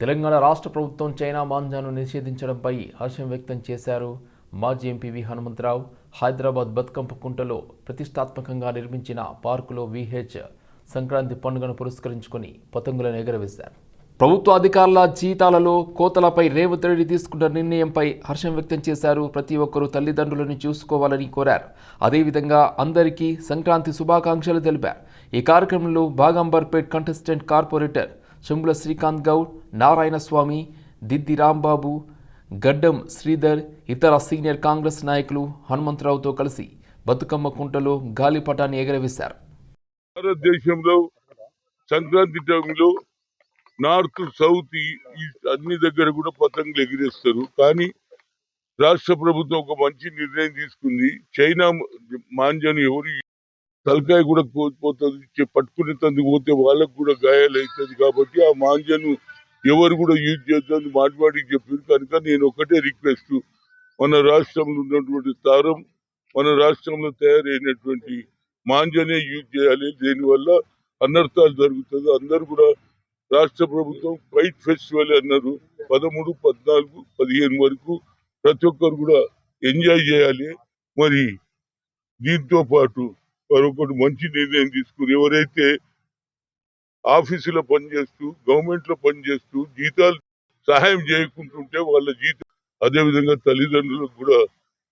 తెలంగాణ రాష్ట్ర ప్రభుత్వం చైనా మాంజాను నిషేధించడంపై హర్షం వ్యక్తం చేశారు. మాజీ ఎంపీవి హనుమంతరావు హైదరాబాద్ బతుకంప కుంటలో ప్రతిష్టాత్మకంగా నిర్మించిన పార్కులో విహెచ్ సంక్రాంతి పండుగను పురస్కరించుకొని పతంగులను ఎగరవేశారు. ప్రభుత్వ అధికారుల జీతాలలో కోతలపై రేవంత్ రెడ్డి తీసుకున్న నిర్ణయంపై హర్షం వ్యక్తం చేశారు. ప్రతి ఒక్కరూ తల్లిదండ్రులను చూసుకోవాలని కోరారు. అదేవిధంగా అందరికీ సంక్రాంతి శుభాకాంక్షలు తెలిపారు. ఈ కార్యక్రమంలో బాగంబర్పేట్ కంటెస్టెంట్ కార్పొరేటర్ చెంబుల శ్రీకాంత్ గౌడ్ నారాయణ స్వామి దిద్ది రాంబాబు గడ్డం శ్రీధర్ ఇతర సీనియర్ కాంగ్రెస్ నాయకులు హనుమంతరావుతో కలిసి బతుకమ్మ కుంటలో గాలిపటాన్ని ఎగరవేశారు. భారతదేశంలో సంక్రాంతి టైంలో నార్త్ సౌత్ ఈస్ట్ అన్ని దగ్గర కూడా పతంగులు ఎగిరేస్తారు. కానీ రాష్ట్ర ప్రభుత్వం ఒక మంచి నిర్ణయం తీసుకుంది. చైనా మాంజాను ఎవరు తలకాయ కూడా కోల్పోతుంది చె- పట్టుకునే తందుకు పోతే వాళ్ళకు కూడా గాయాలు అవుతుంది కాబట్టి ఆ మాంజను ఎవరు కూడా యూజ్ చేద్దని మాట్లాడి చెప్పారు. కనుక నేను ఒకటే రిక్వెస్ట్. మన రాష్ట్రంలో ఉన్నటువంటి తారం మన రాష్ట్రంలో తయారైనటువంటి మాంజనే యూజ్ చేయాలి. దీనివల్ల అనర్థాలు జరుగుతుంది. అందరు కూడా రాష్ట్ర ప్రభుత్వం వైట్ ఫెస్టివల్ అన్నారు. పదమూడు పద్నాలుగు పదిహేను వరకు ప్రతి ఒక్కరు కూడా ఎంజాయ్ చేయాలి. మరి దీంతో పాటు మరొకటి మంచి నిర్ణయం తీసుకుని ఎవరైతే ఆఫీసులో పనిచేస్తూ గవర్నమెంట్లో పనిచేస్తూ జీతాలు సహాయం చేయకుంటుంటే వాళ్ళ జీతం అదేవిధంగా తల్లిదండ్రులకు కూడా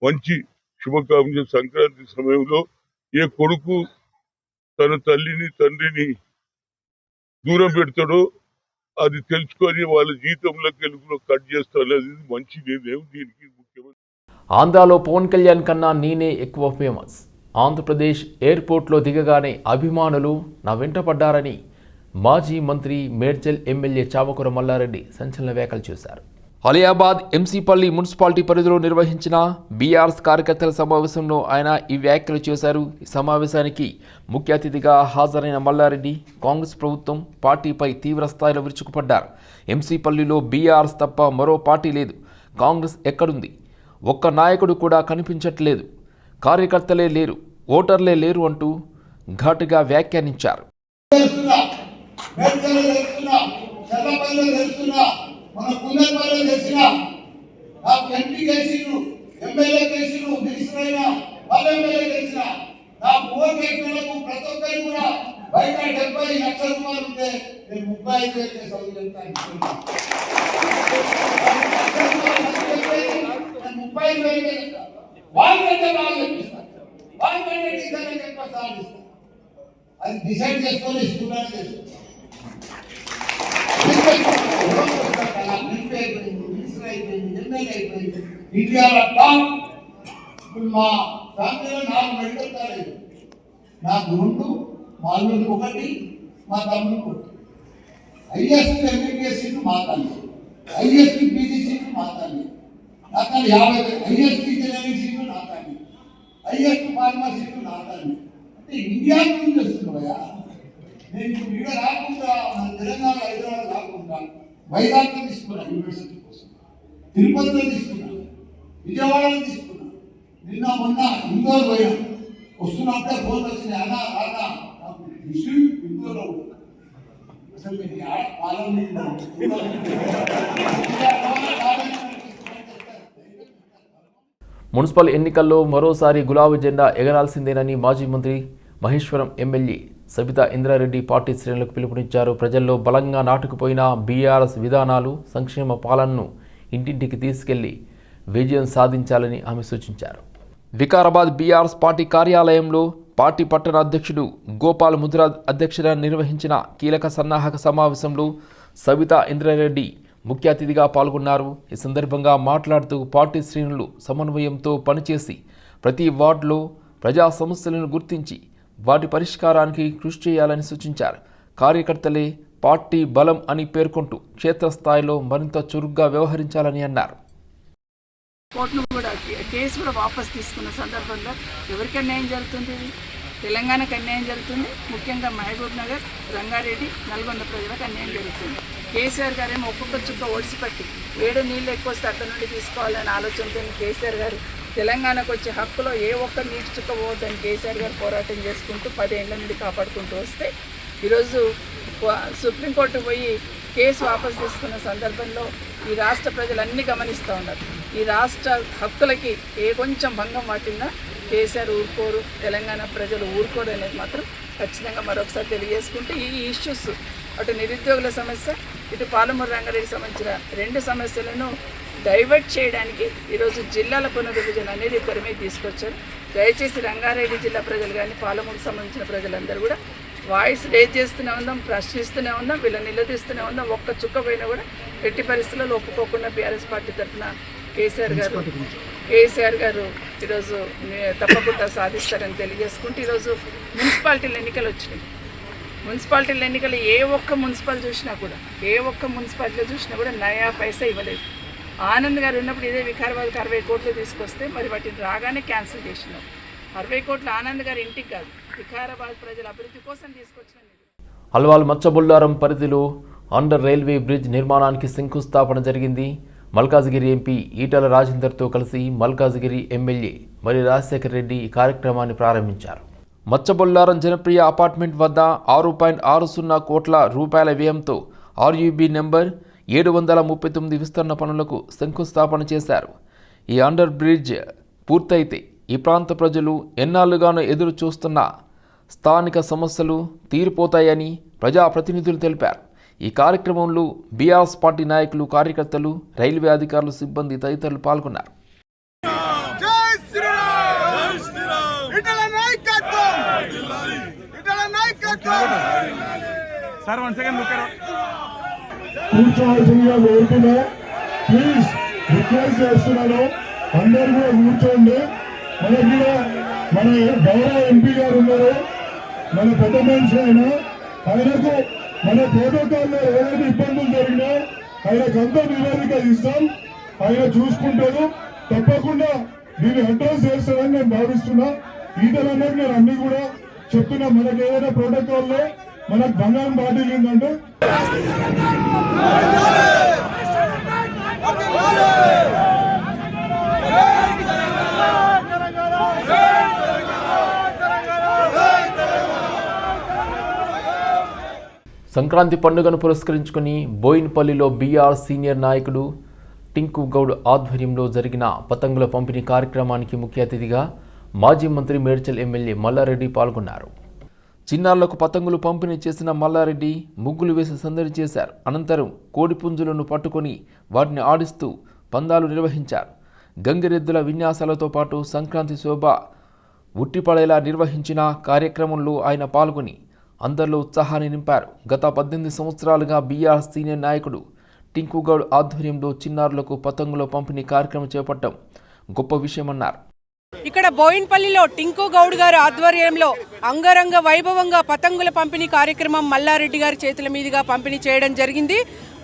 మంచి శుభకామన సంక్రాంతి సమయంలో ఏ కొడుకు తన తల్లిని తండ్రిని దూరం పెడతాడో అది తెలుసుకొని వాళ్ళ జీతంలోకి వెళ్ళి కట్ చేస్తాడు అనేది మంచి నిర్ణయం దీనికి ముఖ్యమంత్రి. ఆంధ్రాలో పవన్ కళ్యాణ్ కన్నా నేనే ఎక్కువ ఫేమస్ ఆంధ్రప్రదేశ్ ఎయిర్పోర్ట్లో దిగగానే అభిమానులు నా వెంట పడ్డారని మాజీ మంత్రి మేడ్చల్ ఎమ్మెల్యే చామకూర మల్లారెడ్డి సంచలన వ్యాఖ్యలు చేశారు. అలియాబాద్ ఎంసీపల్లి మున్సిపాలిటీ పరిధిలో నిర్వహించిన బీఆర్ఎస్ కార్యకర్తల సమావేశంలో ఆయన ఈ వ్యాఖ్యలు చేశారు. ఈ సమావేశానికి ముఖ్య అతిథిగా హాజరైన మల్లారెడ్డి కాంగ్రెస్ ప్రభుత్వం పార్టీపై తీవ్రస్థాయిలో విరుచుకుపడ్డారు. ఎంసీపల్లిలో బీఆర్ఎస్ తప్ప మరో పార్టీ లేదు. కాంగ్రెస్ ఎక్కడుంది? ఒక్క నాయకుడు కూడా కనిపించట్లేదు. కార్యకర్తలే లేరు ఓటర్లే లేరు అంటూ ఘాటుగా వ్యాఖ్యానించారు బయట డెబ్బై లక్షల రూపాయలు ఉంటే నేను ముప్పై ఐదు వేలు చేసి చెప్తాను ముప్పై ఐదు వేలు వాళ్ళకంటే వాళ్ళు చెప్పిస్తాను వాళ్ళకంటే టీచర్లు అది డిసైడ్ చేసుకొని ఇస్తున్నాను ఇండియాలో టాప్ ఇప్పుడు మా ఫ్యామిలీలో నాలుగు మెడికల్ కాలేజ్ నాకు రెండు మా అల్లుడికి ఒకటి మా తమ్ముడికి ఒకటి ఐఎస్టీ ఎంబీబీఎస్ సీట్లు మా తల్లి. ఐఎస్టీ పీజీ సీట్లు మా తల్లి నా తల్లి యాభై ఐఎస్టీ ఇంజనీరింగ్ సీట్లు హైయెస్ట్ ఫార్మా సీట్లు నా అంటే ఇండియా గురించి వస్తున్నాయా నేను ఇప్పుడు ఇక్కడ రాకుండా మన తెలంగాణ హైదరాబాద్ రాకుండా వైజాగ్లో తీసుకున్నాను యూనివర్సిటీ కోసం. తిరుపతిలో తీసుకున్నాను విజయవాడలో తీసుకున్నాను నిన్న మొన్న ఇందోర్ పోయినా. వస్తున్నప్పుడే ఫోన్ వచ్చింది అన్నా రానా నాకు ఇష్యూ ఇందోర్లో ఉంటుంది అసలు మీరు ఆడ పాలన మున్సిపల్ ఎన్నికల్లో మరోసారి గులాబీ జెండా ఎగరాల్సిందేనని మాజీ మంత్రి మహేశ్వరం ఎమ్మెల్యే సబితా ఇంద్రారెడ్డి పార్టీ శ్రేణులకు పిలుపునిచ్చారు. ప్రజల్లో బలంగా నాటుకుపోయిన బీఆర్ఎస్ విధానాలు సంక్షేమ పాలనను ఇంటింటికి తీసుకెళ్ళి విజయం సాధించాలని ఆమె సూచించారు. వికారాబాద్ బీఆర్ఎస్ పార్టీ కార్యాలయంలో పార్టీ పట్టణ అధ్యక్షుడు గోపాల్ ముద్రా అధ్యక్షత నిర్వహించిన కీలక సన్నాహక సమావేశంలో సబితా ఇంద్రారెడ్డి ముఖ్య అతిథిగా పాల్గొన్నారు. ఈ సందర్భంగా మాట్లాడుతూ పార్టీ శ్రేణులు సమన్వయంతో పనిచేసి ప్రతి వార్డులో ప్రజా సమస్యలను గుర్తించి వాటి పరిష్కారానికి కృషి చేయాలని సూచించారు. కార్యకర్తలే పార్టీ బలం అని పేర్కొంటూ క్షేత్రస్థాయిలో మరింత చురుగ్గా వ్యవహరించాలని అన్నారు. కోర్టును కూడా కేసు కూడా వాపస్ తీసుకున్న సందర్భంగా ఎవరికి అన్యాయం జరుగుతుంది? తెలంగాణకు అన్యాయం జరుగుతుంది. ముఖ్యంగా మహబూబ్ నగర్ రంగారెడ్డి నల్గొండ ప్రజలకు అన్యాయం జరుగుతుంది. కేసీఆర్ గారేమో ఒక్కొక్క చుక్క ఒడిసిపట్టి వేడి నీళ్ళు ఎక్కువ వస్తే అక్కడ నుండి తీసుకోవాలనే ఆలోచనతో కేసీఆర్ గారు తెలంగాణకు వచ్చే హక్కులో ఏ ఒక్క నీటి చుక్క పోవద్దని కేసీఆర్ గారు పోరాటం చేసుకుంటూ పదేళ్ళ నుండి కాపాడుకుంటూ వస్తే ఈరోజు సుప్రీంకోర్టు పోయి కేసు వాపసు తీసుకున్న సందర్భంలో ఈ రాష్ట్ర ప్రజలు అన్ని గమనిస్తూ ఉన్నారు. ఈ రాష్ట్ర హక్కులకి ఏ కొంచెం భంగం వాటిందా కేసీఆర్ ఊరుకోరు తెలంగాణ ప్రజలు ఊరుకోరు అనేది మాత్రం ఖచ్చితంగా మరొకసారి తెలియజేసుకుంటే ఈ ఇష్యూస్ అటు నిరుద్యోగుల సమస్య ఇటు పాలమూరు రంగారెడ్డి సంబంధించిన రెండు సమస్యలను డైవర్ట్ చేయడానికి ఈరోజు జిల్లాల పునర్విభజన అనేది ఇద్దరి తీసుకొచ్చారు. దయచేసి రంగారెడ్డి జిల్లా ప్రజలు కానీ పాలమూరుకు సంబంధించిన ప్రజలందరూ కూడా వాయిస్ రేజ్ చేస్తూనే ఉందాం ప్రశ్నిస్తూనే ఉందాం వీళ్ళని నిలదీస్తూనే ఉందాం. ఒక్క చుక్క పోయినా కూడా ఎట్టి పరిస్థితుల్లో ఒప్పుకోకుండా బీఆర్ఎస్ పార్టీ తరఫున కేసీఆర్ గారు కేసీఆర్ గారు ఈరోజు తప్పకుండా సాధిస్తారని తెలియజేసుకుంటూ ఈరోజు మున్సిపాలిటీల ఎన్నికలు వచ్చినాయి. మున్సిపాలిటీల ఎన్నికలు ఏ ఒక్క మున్సిపల్ చూసినా కూడా ఏ ఒక్క మున్సిపాలిటీలో చూసినా కూడా నయా పైసా ఇవ్వలేదు. ఆనంద్ గారు ఉన్నప్పుడు ఇదే వికారాబాద్కి అరవై కోట్లు తీసుకొస్తే మరి వాటిని రాగానే క్యాన్సిల్ చేసినాం అరవై కోట్లు ఆనంద్ గారి ఇంటికి కాదు వికారాబాద్ ప్రజల అభివృద్ధి కోసం తీసుకొచ్చిన అల్వాల్ మచ్చబుల్లారం పరిధిలో అండర్ రైల్వే బ్రిడ్జ్ నిర్మాణానికి శంకుస్థాపన జరిగింది. మల్కాజ్గిరి ఎంపీ ఈటల రాజేందర్తో కలిసి మల్కాజ్గిరి ఎమ్మెల్యే మరి రాజశేఖర రెడ్డి ఈ కార్యక్రమాన్ని ప్రారంభించారు. మచ్చబొల్లారం జనప్రియ అపార్ట్మెంట్ వద్ద ఆరు పాయింట్ ఆరు సున్నా కోట్ల రూపాయల వ్యయంతో ఆర్యూబీ నెంబర్ ఏడు వందల ముప్పై తొమ్మిది విస్తరణ పనులకు శంకుస్థాపన చేశారు. ఈ అండర్ బ్రిడ్జ్ పూర్తయితే ఈ ప్రాంత ప్రజలు ఎన్నాళ్ళుగానో ఎదురు చూస్తున్న స్థానిక సమస్యలు తీరిపోతాయని ప్రజాప్రతినిధులు తెలిపారు. ఈ కార్యక్రమంలో బీఆర్ఎస్ పార్టీ నాయకులు కార్యకర్తలు రైల్వే అధికారులు సిబ్బంది తదితరులు పాల్గొన్నారు. సార్ వన్ సెకండ్ బుక్ కోరుతున్నా. ప్లీజ్ రిక్వెస్ట్ చేస్తున్నాను. అందరు కూడా కూర్చోండి. మనకి కూడా మన గౌరవ ఎంపీ గారు ఉన్నారు. మన పెద్ద మనిషి ఆయన. ఆయనకు మన ప్రోటోకాల్లో ఏదైతే ఇబ్బందులు జరిగినా ఆయనకు అంతా నివేదిక ఇస్తాం. ఆయన చూసుకుంటారు తప్పకుండా దీన్ని అడ్రస్ చేస్తారని నేను భావిస్తున్నా. ఈటలన్నది నేను అన్ని కూడా చెప్పిన మనకు ఏదైనా ప్రోటోకాల్లో మనకు బంగారం బాటిల్ ఏంటంటే సంక్రాంతి పండుగను పురస్కరించుకుని బోయిన్పల్లిలో బీఆర్ సీనియర్ నాయకుడు టింకు గౌడ్ ఆధ్వర్యంలో జరిగిన పతంగుల పంపిణీ కార్యక్రమానికి ముఖ్య అతిథిగా మాజీ మంత్రి మేడ్చల్ ఎమ్మెల్యే మల్లారెడ్డి పాల్గొన్నారు. చిన్నారులకు పతంగులు పంపిణీ చేసిన మల్లారెడ్డి ముగ్గులు వేసి సందడి చేశారు. అనంతరం కోడిపుంజులను పట్టుకొని వాటిని ఆడిస్తూ పందాలు నిర్వహించారు. గంగిరెద్దుల విన్యాసాలతో పాటు సంక్రాంతి శోభ ఉట్టిపడేలా నిర్వహించిన కార్యక్రమంలో ఆయన పాల్గొని అందరిలో ఉత్సాహాన్ని నింపారు. గత పద్దెనిమిది సంవత్సరాలుగా బీఆర్ సీనియర్ నాయకుడు టింకుగౌడ్ ఆధ్వర్యంలో చిన్నారులకు పతంగుల పంపిణీ కార్యక్రమం చేపట్టడం గొప్ప విషయమన్నారు. ఇక్కడ బోయిన్పల్లిలో టింకు గౌడ్ గారి ఆధ్వర్యంలో అంగరంగ వైభవంగా పతంగుల పంపిణీ కార్యక్రమం మల్లారెడ్డి గారి చేతుల మీదుగా పంపిణీ చేయడం జరిగింది.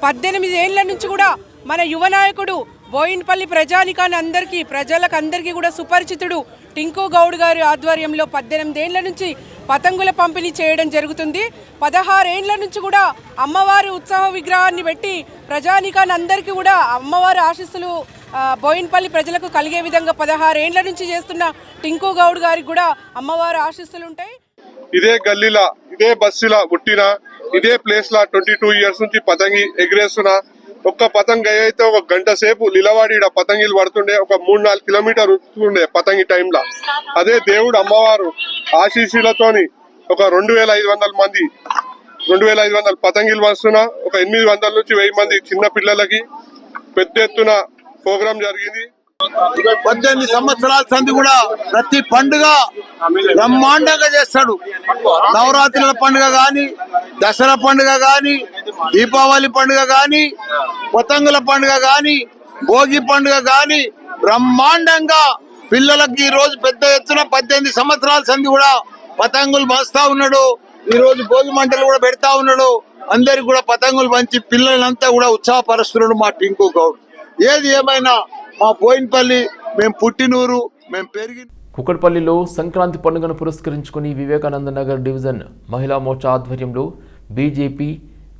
పద్దెనిమిది ఏళ్ళ నుంచి కూడా మన యువ నాయకుడు బోయిన్పల్లి ప్రజానికాన్ని అందరికీ ప్రజలకు అందరికీ కూడా సుపరిచితుడు టింకు గౌడ్ గారి ఆధ్వర్యంలో పద్దెనిమిది ఏళ్ళ నుంచి పతంగుల పంపిణీ చేయడం జరుగుతుంది. పదహారేండ్ల నుంచి కూడా అమ్మవారి ఉత్సవ విగ్రహాన్ని పెట్టి ప్రజానికాన్ని అందరికీ కూడా అమ్మవారి ఆశీస్సులు బోయిన్పల్లి ప్రజలకు కలిగే విధంగా పదహారేండ్ల నుంచి చేస్తున్న టింకు గౌడ్ గారికి కూడా అమ్మవారి ఆశీస్సులు ఉంటాయి ఇదే గల్లీలా ఇదే బస్సులా పుట్టిన ఇదే ప్లేస్ లా ట్వంటీ టూ ఇయర్స్ నుంచి పతంగి ఎగిరేస్తున్నా ఒక్క పతంగి అయితే ఒక గంట సేపు నిలవాడి ఈడ పతంగిలు పడుతుండే ఒక మూడు నాలుగు కిలోమీటర్ ఉంటుండే పతంగి టైంలో అదే దేవుడు అమ్మవారు ఆశీస్సులతోని ఒక రెండు వేల ఐదు వందల మంది రెండు వేల ఐదు వందల పతంగిలు వస్తున్నా ఒక ఎనిమిది వందల నుంచి వెయ్యి మంది చిన్న పిల్లలకి పెద్ద ఎత్తున ప్రోగ్రాం జరిగింది. పద్దెనిమిది సంవత్సరాల సంది కూడా ప్రతి పండుగ బ్రహ్మాండంగా చేస్తాడు. నవరాత్రుల పండుగ గాని దసరా పండుగ గాని దీపావళి పండుగ గాని పతంగుల పండుగ గాని భోగి పండుగ గాని బ్రహ్మాండంగా పిల్లలకి ఈ రోజు పెద్ద ఎత్తున పద్దెనిమిది సంవత్సరాల సంది కూడా పతంగులు మస్తా ఉన్నాడు. ఈ రోజు భోగి మంటలు కూడా పెడతా ఉన్నాడు. అందరికి కూడా పతంగులు పంచి పిల్లలంతా కూడా ఉత్సాహపరుస్తున్నాడు మా టింకు గౌడ్. ఏది ఏమైనా మా బోయినపల్లి మేము పుట్టినూరు మేము పెరిగి కుక్కడపల్లిలో సంక్రాంతి పండుగను పురస్కరించుకుని వివేకానంద నగర్ డివిజన్ మహిళా మోర్చా ఆధ్వర్యంలో బీజేపీ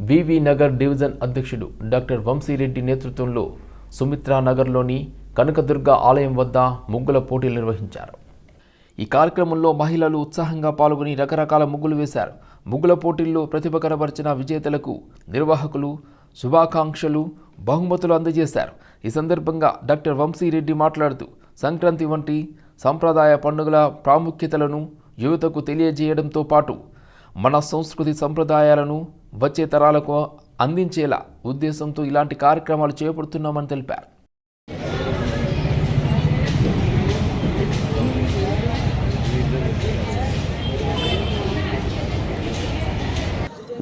బీవీ నగర్ డివిజన్ అధ్యక్షుడు డాక్టర్ వంశీరెడ్డి నేతృత్వంలో సుమిత్రా నగర్లోని కనకదుర్గ ఆలయం వద్ద ముగ్గుల పోటీలు నిర్వహించారు. ఈ కార్యక్రమంలో మహిళలు ఉత్సాహంగా పాల్గొని రకరకాల ముగ్గులు వేశారు. ముగ్గుల పోటీల్లో ప్రతిభ కనబరిచిన విజేతలకు నిర్వాహకులు శుభాకాంక్షలు బహుమతులు అందజేశారు. ఈ సందర్భంగా డాక్టర్ వంశీరెడ్డి మాట్లాడుతూ సంక్రాంతి వంటి సంప్రదాయ పండుగల ప్రాముఖ్యతలను యువతకు తెలియజేయడంతో పాటు మన సంస్కృతి సంప్రదాయాలను వచ్చే తరాలకు అందించేలా ఉద్దేశంతో ఇలాంటి కార్యక్రమాలు చేపడుతున్నామని తెలిపారు.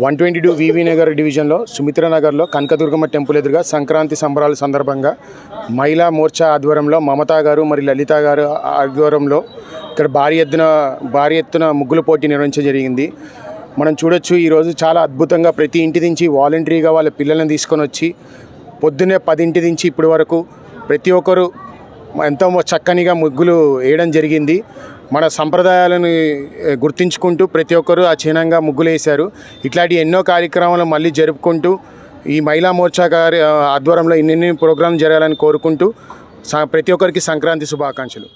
One twenty two VV Nagar డివిజన్లో సుమిత్రనగర్లో కనకదుర్గమ్మ టెంపుల్ ఎదురుగా సంక్రాంతి సంబరాల సందర్భంగా మహిళా మోర్చా ఆధ్వర్యంలో మమతా గారు మరి లలిత గారు ఆధ్వర్యంలో ఇక్కడ భారీ ఎత్తున భారీ ఎత్తున ముగ్గుల పోటీ నిర్వహించడం జరిగింది. మనం చూడొచ్చు ఈరోజు చాలా అద్భుతంగా ప్రతి ఇంటి నుంచి వాలంటరీగా వాళ్ళ పిల్లల్ని తీసుకొని వచ్చి పొద్దున్నే పదింటి నుంచి ఇప్పటి వరకు ప్రతి ఒక్కరు ఎంతో చక్కనిగా ముగ్గులు వేయడం జరిగింది. మన సంప్రదాయాలను గుర్తించుకుంటూ ప్రతి ఒక్కరూ ఆ చిహ్నంగా ముగ్గులు వేశారు. ఇట్లాంటి ఎన్నో కార్యక్రమాలు మళ్ళీ జరుపుకుంటూ ఈ మహిళా మోర్చా గారి ఆధ్వర్యంలో ఇన్ని ప్రోగ్రాంలు జరగాలని కోరుకుంటూ ప్రతి ఒక్కరికి సంక్రాంతి శుభాకాంక్షలు.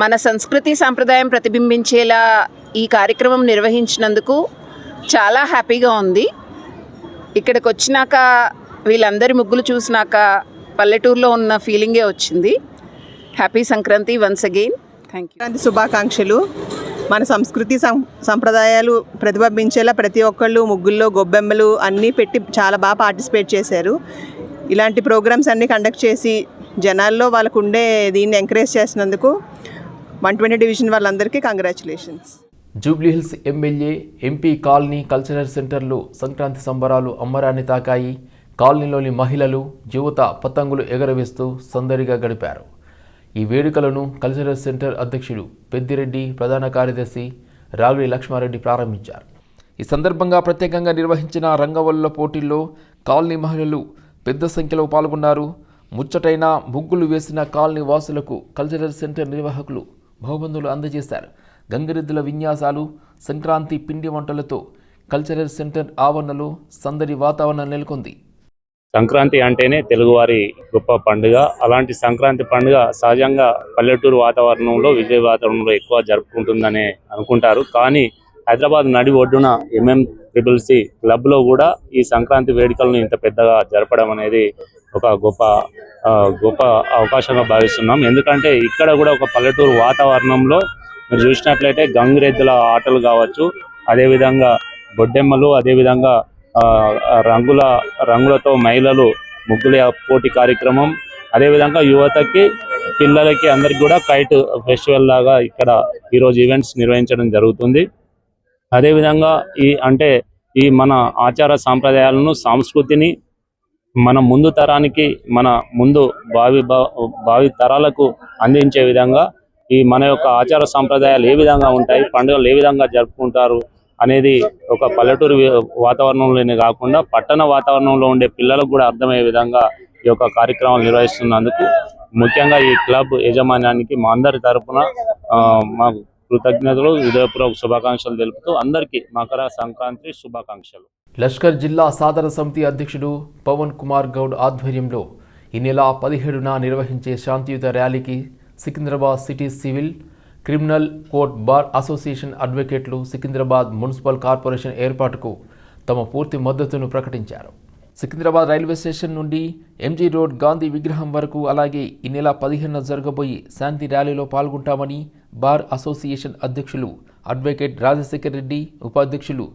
మన సంస్కృతి సాంప్రదాయం ప్రతిబింబించేలా ఈ కార్యక్రమం నిర్వహించినందుకు చాలా హ్యాపీగా ఉంది. ఇక్కడికి వచ్చినాక వీళ్ళందరి ముగ్గులు చూసినాక పల్లెటూరులో ఉన్న ఫీలింగే వచ్చింది. Happy Sankranti once again. Thank you Sankranti శుభాకాంక్షలు. మన సంస్కృతి సం- సంప్రదాయాలు ప్రతిబింబించేలా ప్రతి ఒక్కళ్ళు ముగ్గుల్లో గొబ్బెమ్మలు అన్నీ పెట్టి చాలా బాగా పార్టిసిపేట్ చేశారు. ఇలాంటి ప్రోగ్రామ్స్ అన్నీ కండక్ట్ చేసి జనాల్లో వాళ్ళకు ఉండే దీన్ని ఎంకరేజ్ చేసినందుకు వన్ ట్వంటీ డివిజన్ వాళ్ళందరికీ congratulations. Jubilee Hills MLA MP colony cultural సెంటర్లో సంక్రాంతి సంబరాలు అమ్మరాన్ని తాకాయి. కాలనీలోని మహిళలు యువత పతంగులు ఎగరవేస్తూ సందడిగా గడిపారు. ఈ వేడుకలను కల్చరల్ సెంటర్ అధ్యక్షుడు పెద్దిరెడ్డి ప్రధాన కార్యదర్శి రావిడి లక్ష్మారెడ్డి ప్రారంభించారు. ఈ సందర్భంగా ప్రత్యేకంగా నిర్వహించిన రంగవల్ల పోటీల్లో కాలనీ మహిళలు పెద్ద సంఖ్యలో పాల్గొన్నారు. ముచ్చటైన ముగ్గులు వేసిన కాలనీ వాసులకు కల్చరల్ సెంటర్ నిర్వాహకులు బహుబంధులు అందజేశారు. గంగిరెద్దుల విన్యాసాలు సంక్రాంతి పిండి వంటలతో కల్చరల్ సెంటర్ ఆవరణలో సందడి వాతావరణం నెలకొంది. సంక్రాంతి అంటేనే తెలుగువారి గొప్ప పండుగ. అలాంటి సంక్రాంతి పండుగ సహజంగా పల్లెటూరు వాతావరణంలో విజయ వాతావరణంలో ఎక్కువ జరుపుకుంటుందనే అనుకుంటారు. కానీ హైదరాబాద్ నడి ఒడ్డున ఎంఎం ట్రిపుల్ సి క్లబ్లో కూడా ఈ సంక్రాంతి వేడుకలను ఇంత పెద్దగా జరపడం అనేది ఒక గొప్ప గొప్ప అవకాశంగా భావిస్తున్నాం. ఎందుకంటే ఇక్కడ కూడా ఒక పల్లెటూరు వాతావరణంలో మీరు చూసినట్లయితే గంగిరెద్దుల ఆటలు కావచ్చు అదేవిధంగా బొడ్డెమ్మలు అదేవిధంగా రంగుల రంగులతో మహిళలు ముగ్గుల పోటీ కార్యక్రమం. అదేవిధంగా యువతకి పిల్లలకి అందరికి కూడా కైట్ ఫెస్టివల్ లాగా ఇక్కడ ఈరోజు ఈవెంట్స్ నిర్వహించడం జరుగుతుంది. అదేవిధంగా ఈ అంటే ఈ మన ఆచార సాంప్రదాయాలను సంస్కృతిని మన ముందు తరానికి మన ముందు భావి భావి తరాలకు అందించే విధంగా ఈ మన యొక్క ఆచార సాంప్రదాయాలు ఏ విధంగా ఉంటాయి పండుగలు ఏ విధంగా జరుపుకుంటారు అనేది ఒక పల్లెటూరు వాతావరణంలోనే కాకుండా పట్టణ వాతావరణంలో ఉండే పిల్లలకు కూడా అర్థమయ్యే విధంగా ఈ యొక్క కార్యక్రమాలు నిర్వహిస్తున్నందుకు ముఖ్యంగా ఈ క్లబ్ యాజమాన్యానికి మా అందరి తరపున మా కృతజ్ఞతలు ఉదయపూర్వక శుభాకాంక్షలు తెలుపుతూ అందరికీ మకర సంక్రాంతి శుభాకాంక్షలు. లష్కర్ జిల్లా సాధన సమితి అధ్యక్షుడు పవన్ కుమార్ గౌడ్ ఆధ్వర్యంలో ఈ నెల పదిహేడున నిర్వహించే శాంతియుత ర్యాలీకి Secunderabad city civil criminal court bar association అడ్వకేట్లు Secunderabad municipal corporation ఏర్పాటుకు తమ పూర్తి మద్దతును ప్రకటించారు. సికింద్రాబాద్ రైల్వే స్టేషన్ నుండి ఎంజీ రోడ్ గాంధీ విగ్రహం వరకు అలాగే ఈ నెల పదిహేనున జరగబోయే శాంతి ర్యాలీలో పాల్గొంటామని బార్ అసోసియేషన్ అధ్యక్షులు అడ్వకేట్ రాజశేఖర్ రెడ్డి ఉపాధ్యక్షులు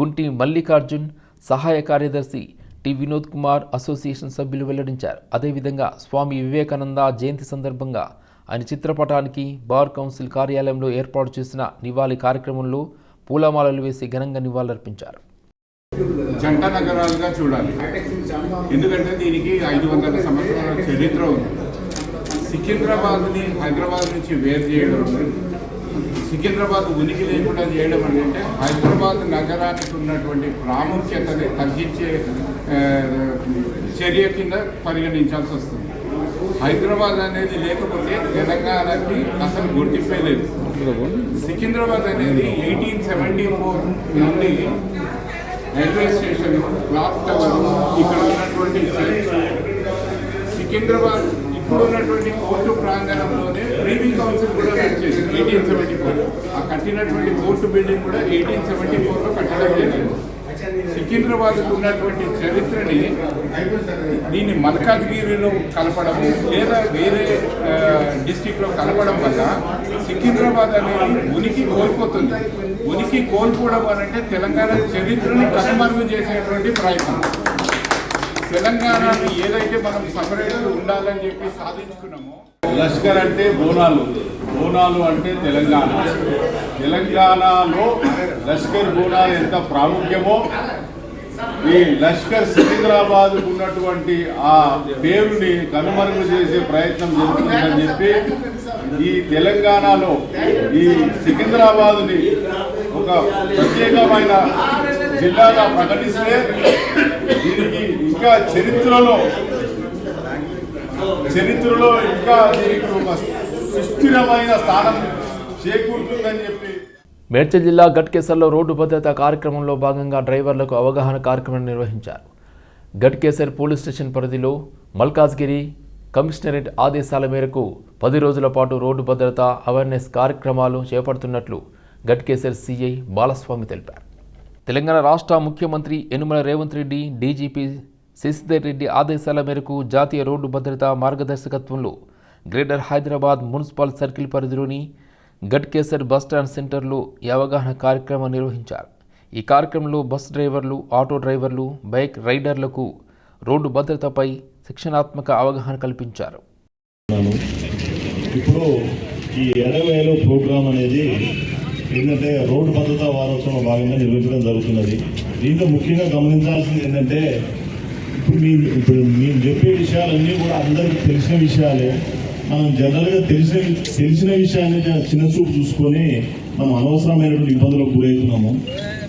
గుంటి మల్లికార్జున్ సహాయ కార్యదర్శి టి వినోద్ కుమార్ అసోసియేషన్ సభ్యులు వెల్లడించారు. అదేవిధంగా స్వామి వివేకానంద జయంతి సందర్భంగా ఆయన చిత్రపటానికి బార్ కౌన్సిల్ కార్యాలయంలో ఏర్పాటు చేసిన నివాళి కార్యక్రమంలో పూలమాలలు వేసి ఘనంగా నివాళులర్పించారు. జంట నగరాలుగా చూడాలి. ఎందుకంటే దీనికి ఐదు వందల సంవత్సరాల చరిత్ర ఉంది. సికింద్రాబాద్ని హైదరాబాద్ నుంచి వేరు చేయడం సికింద్రాబాద్ ఉనికి లేకుండా చేయడం అంటే హైదరాబాద్ నగరానికి ఉన్నటువంటి ప్రాముఖ్యతని తగ్గించే చర్య కింద పరిగణించాల్సి వస్తుంది. హైదరాబాద్ అనేది లేకపోతే తెలంగాణకి అసలు గుర్తింపే లేదు. సికింద్రాబాద్ అనేది ఎయిటీన్ సెవెంటీ ఫోర్ నుండి రైల్వే స్టేషన్ క్లాక్ టవర్ ఇక్కడ ఉన్నటువంటి సికింద్రాబాద్ ఇప్పుడు ఉన్నటువంటి కోర్టు ప్రాంగణంలోనే ప్రీవీ కౌన్సిల్ కూడా నడిచేసింది ఎయిటీన్ సెవెంటీ ఫోర్. ఆ కట్టినటువంటి కోర్టు బిల్డింగ్ కూడా ఎయిటీన్ సెవెంటీ ఫోర్లో కట్టడం జరిగింది. సికింద్రాబాద్కు ఉన్నటువంటి చరిత్రని దీన్ని మల్కాజ్గిరిలో కలపడము లేదా వేరే డిస్టిక్లో కలపడం వల్ల సికింద్రాబాద్ అనేది ఉనికి కోల్పోతుంది. ఉనికి కోల్పోవడం అనంటే అంటే తెలంగాణ చరిత్రని కనుమరుగు చేసేటువంటి ప్రయత్నం. తెలంగాణని ఏదైతే మనం సపరేట్ ఉండాలని చెప్పి సాధించుకున్నామో లష్కర్ అంటే బోనాలు. బోనాలు అంటే తెలంగాణ. తెలంగాణలో లష్కర్ బోనాలు ఎంత ప్రాముఖ్యమో ఈ లష్కర్ సికింద్రాబాద్ ఉన్నటువంటి ఆ పేరుని కనుమరుగు చేసే ప్రయత్నం జరుగుతుందని చెప్పి ఈ తెలంగాణలో ఈ సికింద్రాబాద్ని ఒక ప్రత్యేకమైన జిల్లాగా ప్రకటిస్తే దీనికి ఇంకా చరిత్రలో చరిత్రలో ఇంకా దీనికి ఒక సుస్థిరమైన స్థానం చేకూరుతుందని చెప్పి మేడ్చల్ జిల్లా గట్కేసర్లో రోడ్డు భద్రతా కార్యక్రమంలో భాగంగా డ్రైవర్లకు అవగాహన కార్యక్రమం నిర్వహించారు. గట్కేసర్ పోలీస్ స్టేషన్ పరిధిలో మల్కాజ్గిరి కమిషనరేట్ ఆదేశాల మేరకు పది రోజుల పాటు రోడ్డు భద్రత అవేర్నెస్ కార్యక్రమాలు చేపడుతున్నట్లు గట్కేసర్ సిఐ బాలస్వామి తెలిపారు. తెలంగాణ రాష్ట్ర ముఖ్యమంత్రి యనుమల రేవంత్ రెడ్డి డీజీపీ శశిధర్ రెడ్డి ఆదేశాల మేరకు జాతీయ రోడ్డు భద్రత మార్గదర్శకత్వంలో గ్రేటర్ హైదరాబాద్ మున్సిపల్ సర్కిల్ పరిధిలోని గట్కేసర్ బస్టాండ్ సెంటర్లో ఈ అవగాహన కార్యక్రమం నిర్వహించారు. ఈ కార్యక్రమంలో బస్ డ్రైవర్లు ఆటో డ్రైవర్లు బైక్ రైడర్లకు రోడ్డు భద్రతపై శిక్షణాత్మక అవగాహన కల్పించారు. ఇప్పుడు ఈ ఎడవేలు ప్రోగ్రామ్ అనేది ఏంటంటే రోడ్డు భద్రతా వారోత్సవం భాగంగా నిర్వహించడం జరుగుతున్నది. దీంట్లో ముఖ్యంగా గమనించాల్సింది ఏంటంటే ఇప్పుడు మీ ఇప్పుడు మేము చెప్పే విషయాలన్నీ కూడా అందరికీ తెలిసిన విషయాలే. మనం జనరల్గా తెలిసిన తెలిసిన విషయాన్ని చిన్న చూపు చూసుకొని మనం అనవసరమైనటువంటి ఇబ్బందులకు గురవుతున్నాము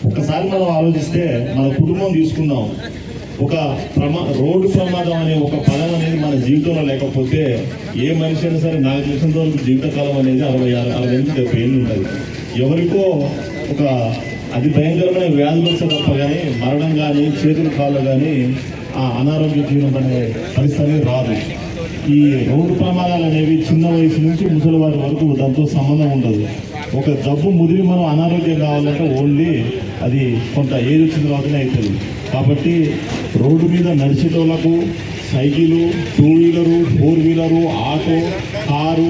ఒకసారి మనం ఆలోచిస్తే మన కుటుంబం తీసుకుందాం. ఒక ప్రమా రోడ్డు ప్రమాదం అనే ఒక పదం అనేది మన జీవితంలో లేకపోతే ఏ మనిషి అయినా సరే నాకు తెలిసినంత వరకు జీవితకాలం అనేది అరవై ఆరు అరవై ఎనిమిది డెబ్బై ఏళ్ళు ఉంటుంది ఎవరికో ఒక అతి భయంకరమైన వ్యాధులు వస్తే తప్ప కానీ మరణం కానీ చేతులు కాళ్ళు కానీ ఆ అనారోగ్య జీవనం అనే పరిస్థితి రాదు. ఈ రోడ్డు ప్రమాదాలు అనేవి చిన్న వయసు నుంచి ముసలి వారి వరకు దాంతో సంబంధం ఉండదు. ఒక జబ్బు ముదిరి మనం అనారోగ్యం కావాలంటే ఓన్లీ అది కొంత ఏది వచ్చిన తర్వాతనే అవుతుంది కాబట్టి రోడ్డు మీద నడిచేటోళ్ళకు cycle two wheeler four wheeler auto car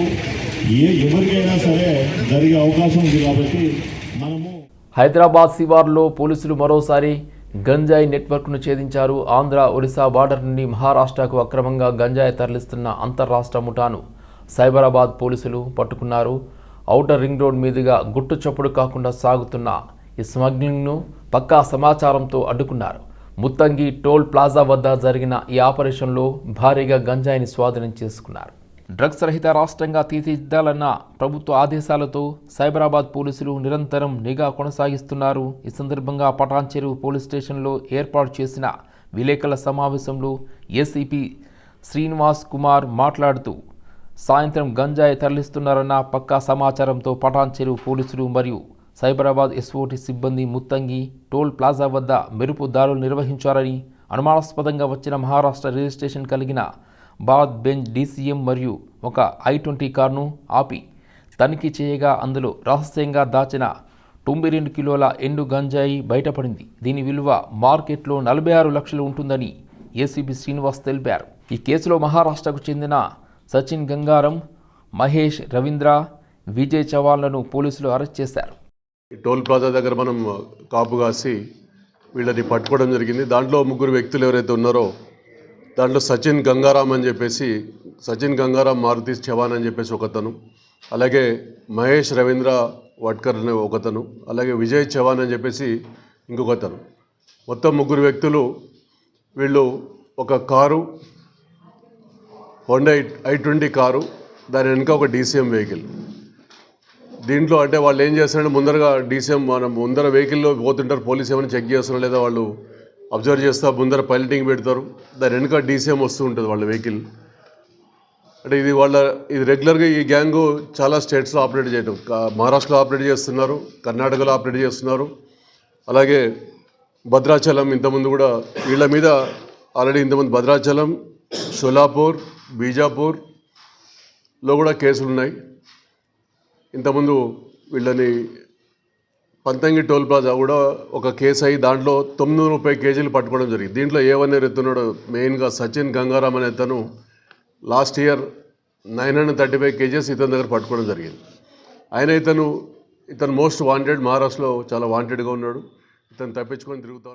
ఏ ఎవరికైనా సరే జరిగే అవకాశం ఉంది కాబట్టి మనము హైదరాబాద్ శివార్లో పోలీసులు మరోసారి గంజాయి నెట్వర్క్ను ఛేదించారు. ఆంధ్ర ఒరిస్సా బార్డర్ నుండి మహారాష్ట్రకు అక్రమంగా గంజాయి తరలిస్తున్న అంతర్రాష్ట్ర ముఠాను సైబరాబాద్ పోలీసులు పట్టుకున్నారు. ఔటర్ రింగ్ రోడ్ మీదుగా గుట్టు చప్పుడు కాకుండా సాగుతున్న ఈ స్మగ్లింగ్ను పక్కా సమాచారంతో అడ్డుకున్నారు. ముత్తంగి టోల్ ప్లాజా వద్ద జరిగిన ఈ ఆపరేషన్లో భారీగా గంజాయిని స్వాధీనం చేసుకున్నారు. డ్రగ్స్ రహిత రాష్ట్రంగా తీర్చిదిద్దాలన్న ప్రభుత్వ ఆదేశాలతో సైబరాబాద్ పోలీసులు నిరంతరం నిఘా కొనసాగిస్తున్నారు. ఈ సందర్భంగా పటాన్ చెరువు పోలీస్ స్టేషన్లో ఏర్పాటు చేసిన విలేకరుల సమావేశంలో ఏసీపీ శ్రీనివాస్ కుమార్ మాట్లాడుతూ సాయంత్రం గంజాయి తరలిస్తున్నారన్న పక్కా సమాచారంతో పటాన్ చెరువు పోలీసులు మరియు సైబరాబాద్ ఎస్ఓటి సిబ్బంది ముత్తంగి టోల్ ప్లాజా వద్ద మెరుపు దారులు నిర్వహించారని అనుమానాస్పదంగా వచ్చిన మహారాష్ట్ర రిజిస్ట్రేషన్ కలిగిన భారత్ బెంజ్ డీసీఎం మరియు ఒక ఐ ట్వంటీ కార్ను ఆపి తనిఖీ చేయగా అందులో రహస్యంగా దాచిన తొంభై రెండు కిలోల ఎండు గంజాయి బయటపడింది. దీని విలువ మార్కెట్లో నలభై ఆరు లక్షలు ఉంటుందని ఏసీబీ శ్రీనివాస్ తెలిపారు. ఈ కేసులో మహారాష్ట్రకు చెందిన సచిన్ గంగారం మహేష్ రవీంద్ర విజయ్ చవాన్లను పోలీసులు అరెస్ట్ చేశారు. టోల్ ప్లాజా దగ్గర మనం కాపు కాసి వీళ్ళని పట్టుకోవడం జరిగింది. దాంట్లో ముగ్గురు వ్యక్తులు ఎవరైతే ఉన్నారో దాంట్లో సచిన్ గంగారాం అని చెప్పేసి సచిన్ గంగారాం మారుతి చవాన్ అని చెప్పేసి ఒకతను. అలాగే మహేష్ రవీంద్ర వడ్కర్ అనే ఒకతను. అలాగే విజయ్ చవాన్ అని చెప్పేసి ఇంకొకతను. మొత్తం ముగ్గురు వ్యక్తులు వీళ్ళు ఒక car Honda i twenty car దాని వెనుక ఒక డీసీఎం వెహికల్ దీంట్లో అంటే వాళ్ళు ఏం చేస్తారంటే ముందరగా డీసీఎం మనం ముందర వెహికల్లో పోతుంటారు పోలీస్ ఏమైనా చెక్ చేస్తున్నారు లేదా వాళ్ళు అబ్జర్వ్ చేస్తా ముందర పైలటింగ్ పెడతారు. దాని వెనుక డీసీఎం వస్తూ ఉంటుంది వాళ్ళ వెహికల్. అంటే ఇది వాళ్ళ ఇది రెగ్యులర్గా ఈ గ్యాంగ్ చాలా స్టేట్స్లో ఆపరేట్ చేయడం మహారాష్ట్రలో ఆపరేట్ చేస్తున్నారు కర్ణాటకలో ఆపరేట్ చేస్తున్నారు. అలాగే భద్రాచలం ఇంతకుముందు కూడా వీళ్ళ మీద ఆల్రెడీ ఇంతకుముందు భద్రాచలం షోలాపూర్ బీజాపూర్లో కూడా కేసులు ఉన్నాయి ఇంతకుముందు వీళ్ళని పంతంగి టోల్ ప్లాజా కూడా ఒక కేసు అయ్యి దాంట్లో తొమ్మిది వందల ముప్పై కేజీలు పట్టుకోవడం జరిగింది. దీంట్లో ఏ ఎత్తున్నాడు మెయిన్గా సచిన్ గంగారాం అనే అతను last year nine hundred thirty five cages ఇతని దగ్గర పట్టుకోవడం జరిగింది. ఆయన ఇతను ఇతను మోస్ట్ వాంటెడ్ మహారాష్ట్రలో చాలా వాంటెడ్గా ఉన్నాడు. ఇతను తప్పించుకొని తిరుగుతాడు